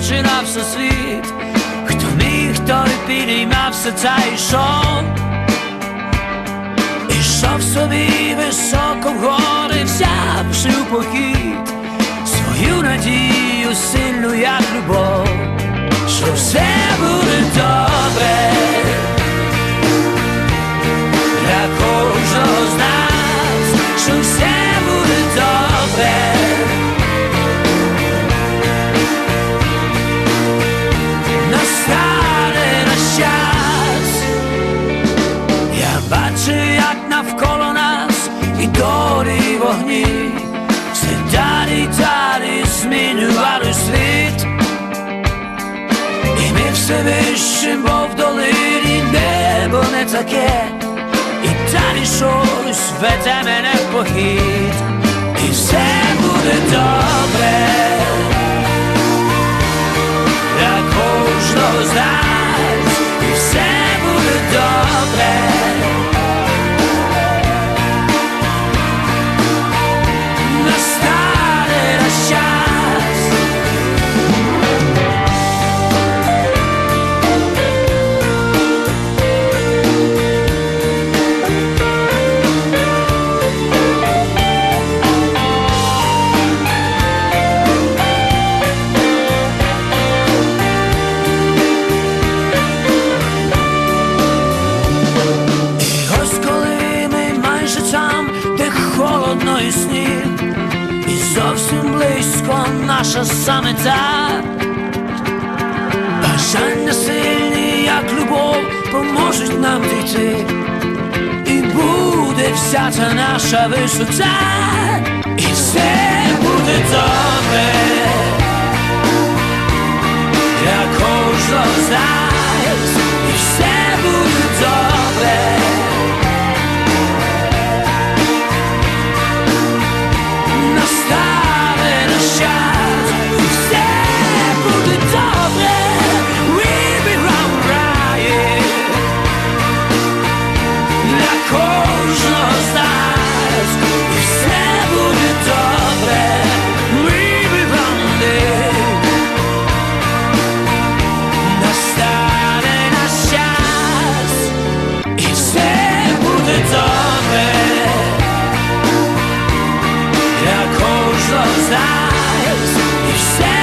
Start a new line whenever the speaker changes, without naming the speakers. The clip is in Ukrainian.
здавався світ, хто міг, той підіймався та йшов. Ішов собі високо вгори, взявши у похід свою надію сильну, як любов, що все вогні, все далі далі змінювали світ, і ми все вище, бо в долині небо не таке, і далі щось веде мене в похід, і все буде добре наша самета. Бажання сильні, як любов, поможуть нам дійти, і буде вся ця наша висота, і все буде добре Those eyes. You said.